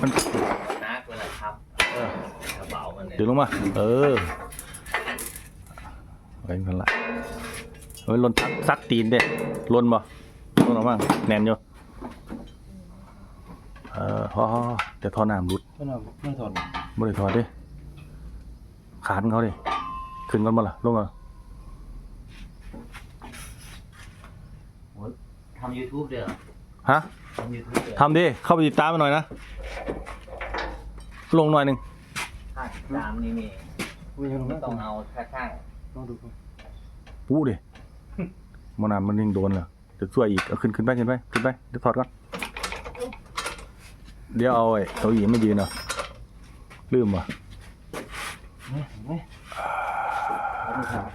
มันนักเวลาครับกระเป๋ามันเนี่ยดึงลงมา เออไว้กันละเฮ้ยลนซักซักตีนเด้ลนบ่ลนออกมาแน่นอยู่เออพอเดี๋ยวทอน้ำรุดไม่น่าไม่ถอดบ่ได้ถอดดิขานเขาดิขึ้นกันบ่ล่ะลงอะ ทำยูทูบเด้อฮะทำยูทูบเด้อทำดิเข้าไปติดตามมาหน่อยนะลงหน่อยหนึ่งถ้าติดตามนี่นี่ไม่ยังไม่ไม่ต้ต้อองงเอาข้างต้องดูก่อนปูดิมันนานมันยังโดนเหรอเดี๋ยวช่วยอีกเอาขึ้นขึ้นไปขึ้นไปขึ้นไปเดี๋ยวถอดก่อนเดี๋ยวเอาไอ้เก้าอี้ไม่ยืนเหรอลืมว่ะนี่เห็นไหมเอาไม่ถอด